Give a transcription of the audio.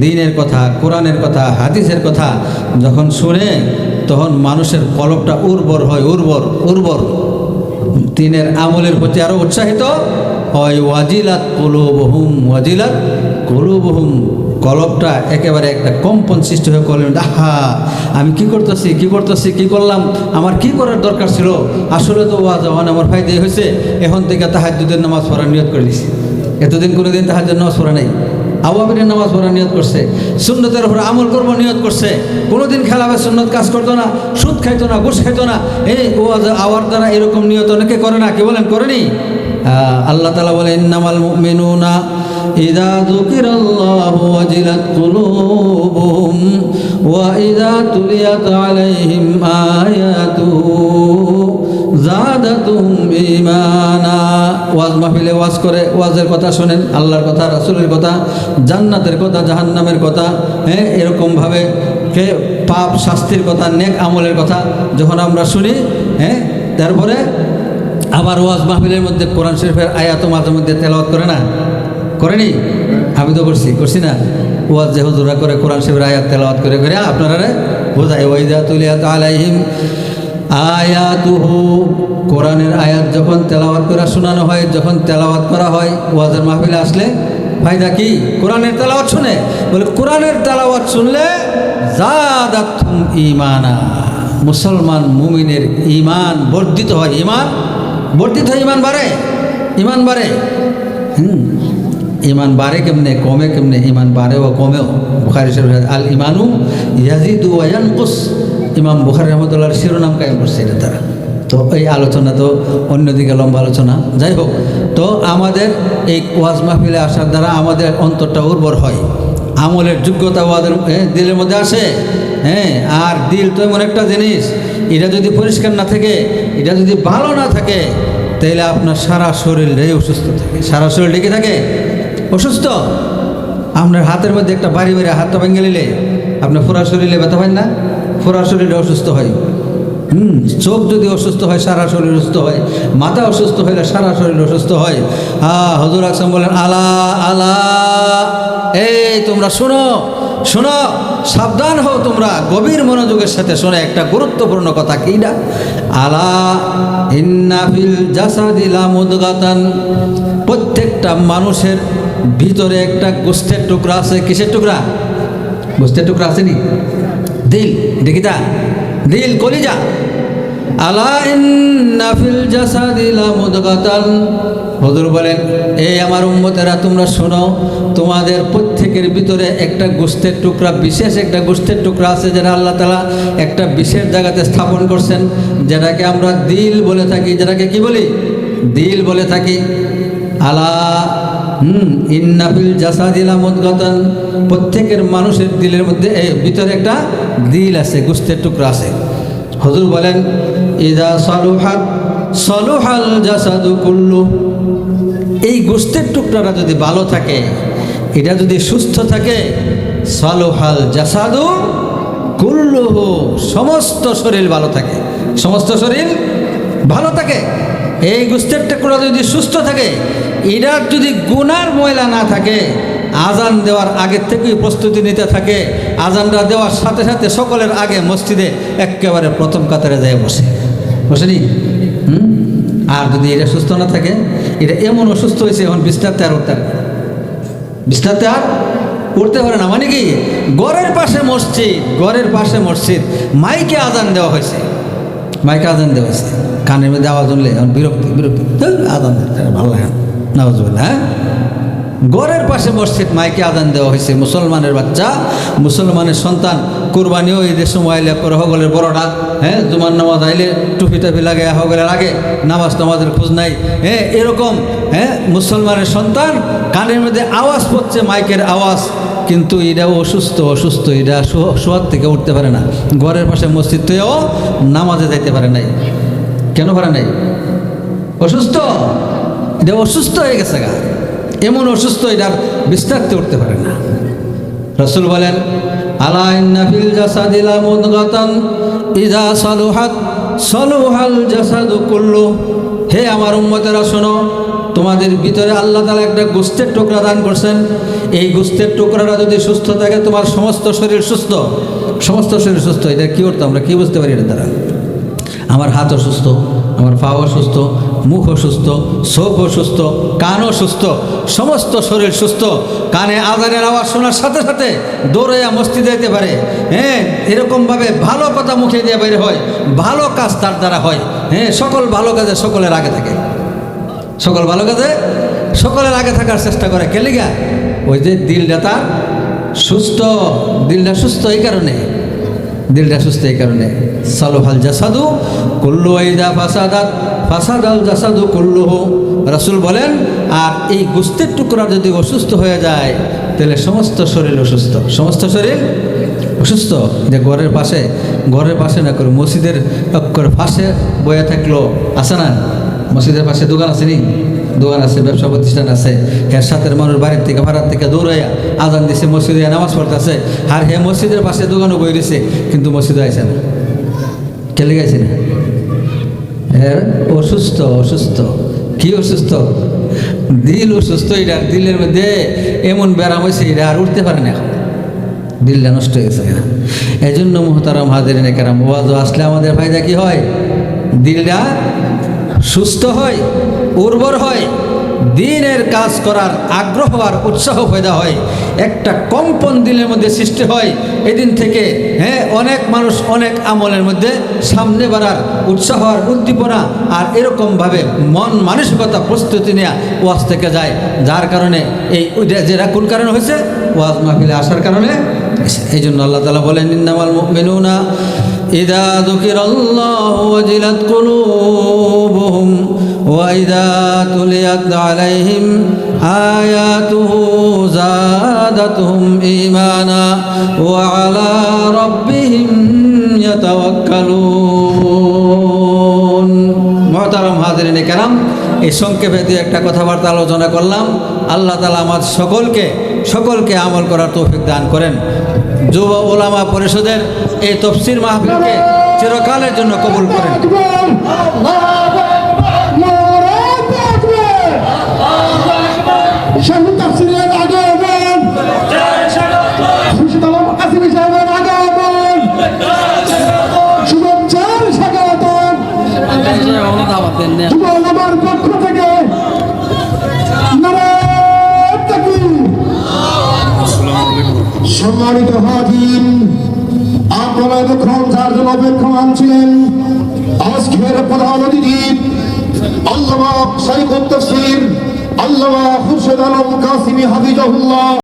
দিনের কথা, কোরআনের কথা, হাদিসের কথা যখন শুনে তখন মানুষের কলবটা উর্বর হয়, উর্বর উর্বর। দিনের আমলের প্রতি আরও উৎসাহিত হয়। ওয়াজিলাত কলুবহুম ওয়াজিলাত কলুবহুম। কলবটা একেবারে একটা কম্পন সৃষ্টি হয়ে করলেন, আহা, আমি কি করতেছি কি করতেছি, কি করলাম? আমার কি করার দরকার ছিল? আসলে তো ওয়াজ হওয়ান আমার ফায়দা হয়েছে। এখন থেকে তাহাজুদের নামাজ পড়ার নিয়ত করে দিছি এতদিন কোনোদিন তাহাজুদ নামাজ পড়া নেই। আওয়াবিনের নামাজ পড়া নিয়ত করছে, সুন্নতের উপর আমল করব নিয়ত করছে। কোনোদিন খেলাবে সুন্নত কাজ করতো না, সুদ খাইতো না, ঘুষ খাইতো না। এই ও আওয়ার দ্বারা এরকম নিয়ত অনেকে করে না, কি বলেন করেনি আল্লাহ তালা বলে, ইন্নামাল আয়াতুহু জাদাতুহুম ঈমানা ওয়াজ মাহফিলে ওয়াজ করে, ওয়াজের কথা শোনেন, আল্লাহর কথা, রাসুলের কথা, জান্নাতের কথা, জাহান্নামের কথা হ্যাঁ এরকমভাবে কে পাপ, শাস্তির কথা, নেক আমলের কথা যখন আমরা শুনি হ্যাঁ তারপরে আবার ওয়াজ মাহফিলের মধ্যে কোরআন শরীফের আয়াত মাঝে মধ্যে তেলাওয়াত করে না? করেনি আমি তো করছি করছি না। ওয়াজ যে হুজুরা করে কোরআন শরীফের আয়াত তেলাওয়াত করে করে আপনারা বোঝাই ওয়াইদা তুলিয়াত আলাইহিম আয়াতুহু, কোরআনের আয়াত যখন তেলাওয়াত করা শোনানো হয়, যখন তেলাওয়াত করা হয়, ওয়াজের মাহফিলে আসলে ফায়দা কি? কোরআনের তেলাওয়াত শুনে। বলে, কোরআনের তেলাওয়াত শুনলে জাদাতুম ইমানা মুসলমান মুমিনের ইমান বর্ধিত হয়। ইমান বর্ধিত হয় ইমান বাড়ে? ইমান বাড়ে? হুম। ইমান বাড়ে কেমনে? কমে কেমনে? ইমান বাড়ে ও কমেও। বুখারি শরীফ আল ইমানু ইয়াজিদু ওয়ায়ানকুস ইমাম বুখারি রহমতুল্লাহর শিরোনাম কায়েম করছে এটা তারা। তো এই আলোচনা তো অন্যদিকে লম্বা আলোচনা। যাই হোক, তো আমাদের এই ওয়াজ মাহফিলে আসার দ্বারা আমাদের অন্তরটা উর্বর হয়। আমলের যোগ্যতা ওয়াদের দিলের মধ্যে আসে। হ্যাঁ আর দিল তো এমন একটা জিনিস, এটা যদি পরিষ্কার না থাকে, এটা যদি ভালো না থাকে তাহলে আপনার সারা শরীরটাই অসুস্থ থাকে। সারা শরীর ডেকে থাকে। অসুস্থ? আপনার হাতের মধ্যে একটা বাড়ি বাড়ি হাতটা ভেঙে নিলে, আপনার ফোরা শরীরে ব্যথা পান না? ফোরা শরীরে অসুস্থ হয়। হুম, চোখ যদি অসুস্থ হয়, সারা শরীর অসুস্থ হয়, মাথা অসুস্থ হলে সারা শরীর অসুস্থ হয়। হ্যাঁ হজুর আকসাম বলেন, আলা আলা, এই তোমরা শোনো শোনো, সাবধান হও তোমরা, গভীর মনোযোগের সাথে শোনো, একটা গুরুত্বপূর্ণ কথা কি না আলা ইন্নাফিল জাসাদিলা মুদগাতান। প্রত্যেকটা মানুষের ভিতরে একটা গোষ্ঠের টুকরা আছে। কিসের টুকরা? গোষ্ঠের টুকরা আছে নি? দিল দেখিতা দিল কলিজা। আলা ইন্নাফিল জাসাদিলা মুদগাতান হজুর বলেন এই আমার উম্মতেরা, তোমরা শোনো, তোমাদের প্রত্যেকের ভিতরে একটা গোষ্ঠের টুকরা, বিশেষ একটা গোষ্ঠের টুকরা আছে যেটা আল্লাহ তালা একটা বিশেষ জায়গাতে স্থাপন করছেন, যেটাকে আমরা দিল বলে থাকি। যেটাকে কি বলি? দিল বলে থাকি। আলা হুম, ইন্নাফিল জাসাদিলা মুদগাতান। প্রত্যেকের মানুষের দিলের মধ্যে ভিতরে একটা দিল আছে, গুস্তের টুকরা আছে। হজুর বলেন, ইদা সলুহাত, সলুহাল জাসাদু কুল্লু। এই গোষ্ঠের টুকরাটা যদি ভালো থাকে, এটা যদি সুস্থ থাকে, সলুহাল জাসাদু কুল্লুহু, সমস্ত শরীর ভালো থাকে। সমস্ত শরীর ভালো থাকে। এই গোষ্ঠের টুকরা যদি সুস্থ থাকে এটার যদি গুনার ময়লা না থাকে, আজান দেওয়ার আগের থেকেই প্রস্তুতি নিতে থাকে, আজানটা দেওয়ার সাথে সাথে সকলের আগে মসজিদে একেবারে প্রথম কাতারে যায় বসে। বসেনি হুম? আর যদি এটা সুস্থ না থাকে এটা এমন অসুস্থ হয়েছে, এখন বিস্তারতে আর উঠতে। বিস্তারতে আর উঠতে পারে না। মানে কি? গড়ের পাশে মসজিদ গড়ের পাশে মসজিদ, মাইকে আজান দেওয়া হয়েছে। মাইকে আজান দেওয়া হয়েছে। কানের মধ্যে আওয়াজ উঠলে এখন বিরক্তি বিরক্তি। আজান ভালো লাগে না হ্যাঁ? গড়ের পাশে মসজিদ, মাইকে আদান দেওয়া হয়েছে। মুসলমানের বাচ্চা, মুসলমানের সন্তান, কোরবানিও ঈদের সময় আইলে করে হগলের বড়টা হ্যাঁ? জুমার নামাজ আইলে টুপি টাপি লাগে হগলের আগে নামাজ নামাজের খোঁজ নাই। হ্যাঁ এরকম হ্যাঁ? মুসলমানের সন্তান, কানের মধ্যে আওয়াজ পড়ছে, মাইকের আওয়াজ, কিন্তু এটা অসুস্থ অসুস্থ শো- শোয়ার থেকে উঠতে পারে না। ঘরের পাশে মসজিদ থেকেও নামাজে যাইতে পারে নাই। কেন পারে নাই? অসুস্থ? এটা অসুস্থ হয়ে গেছে গা। এমন অসুস্থ এটার বিস্তারতে উঠতে পারে না। রসুল বলেন, আলা ইন্নাফিল জাসাদিলা মুদগাতান, ইদা জাসাদু কুল্লু। হে আমার উম্মতেরা, শোনো, তোমাদের ভিতরে আল্লাহ তালা একটা গোস্তের টুকরা দান করছেন। এই গোস্তের টুকরাটা যদি সুস্থ থাকে, তোমার সমস্ত শরীর সুস্থ। সমস্ত শরীর সুস্থ। এটা কী করতো আমরা কী বুঝতে পারি এটা দ্বারা? আমার হাত অসুস্থ আমার পাও অসুস্থ, মুখ অসুস্থ, চোখ অসুস্থ, কান অসুস্থ, সমস্ত শরীর সুস্থ। কানে আজানের আওয়াজ শোনার সাথে সাথে দৌড়াইয়া মসজিদে যেতে পারে। হ্যাঁ এরকমভাবে ভালো কথা মুখে দিয়ে বাইরে হয়, ভালো কাজ তার দ্বারা হয়। হ্যাঁ সকল ভালো কাজে সকলের আগে থাকে। সকল ভালো কাজে সকলের আগে থাকার চেষ্টা করে। কে লিগা? ওই যে দিলটা তার সুস্থ, দিলটা সুস্থ এই কারণে। দিলটা সুস্থ এই কারণে। সালোহাল জাসাদু, কুল্লু আইদা ফাসাদাত, ফাসাদাল জাসাদু কুল্লুহু। রাসূল বলেন, আর এই গোস্তের টুকরা যদি অসুস্থ হয়ে যায়, তাহলে সমস্ত শরীর অসুস্থ। সমস্ত শরীর অসুস্থ? যে ঘরের পাশে ঘরের পাশে না করে মসজিদের অক্ষর পাশে বয়ে থাকল। আছে না? মসজিদের পাশে দোকান আছে নি? দোকান আছে, ব্যবসা প্রতিষ্ঠান আছে, এর সাথে মানুষ বাড়ির থেকে ভাড়ার থেকে দৌড়াইয়া আজান দিছে, মসজিদে নামাজ পড়তেছে। আর হে মসজিদের পাশে দোকানও বই দিছে, কিন্তু মসজিদে আইসে না। চলে গেছে না? হ্যাঁ অসুস্থ অসুস্থ। কি অসুস্থ? দিল অসুস্থ, এটা দিলের মধ্যে এমন ব্যারাম হয়েছে এটা আর উঠতে পারে না দিলটা নষ্ট হয়ে গেছে এই জন্য মোহতারাম হাজির নেকারাম ওয়াজ আসলে আমাদের ফায়দা কি হয়? দিলটা সুস্থ হয়, উর্বর হয়, দিনের কাজ করার আগ্রহ আর উৎসাহ পয়দা হয়। একটা কম্পন দিলের মধ্যে সৃষ্টি হয়। এদিন থেকে হ্যাঁ অনেক মানুষ অনেক আমলের মধ্যে সামনে বাড়ার উৎসাহ আর উদ্দীপনা আর এরকমভাবে মন মানসিকতা প্রস্তুতি নেওয়া ওয়াজ থেকে যায়। যার কারণে এই যেটা কোন কারণে হয়েছে, ওয়াজ মাহফিলে আসার কারণে এই জন্য আল্লাহ তালা বলেন, ইন্নামাল মেনুনা إذا ذكر الله وجلت قلوبهم وإذا تليت عليهم آياته زادتهم إيمانا وعلى ربهم يتوكلون محترم حاضرين الكرام এই সংক্ষেপে দিয়ে একটা কথাবার্তা আলোচনা করলাম। আল্লাহ তালা আমার সকলকে সকলকে আমল করার তৌফিক দান করেন। যুব ওলামা পরিষদের এই তফসির মাহফিলকে চিরকালের জন্য কবুল করেন। সম্মানিত হাজির, আপনারা এতক্ষণ যার জন্য অপেক্ষমান ছিলেন, আজকের প্রধান অতিথি আল্লাহ শাইখুত তফসির আল্লাহ খুরশেদ আলম কাসিমি হাফিজাহুল্লাহ।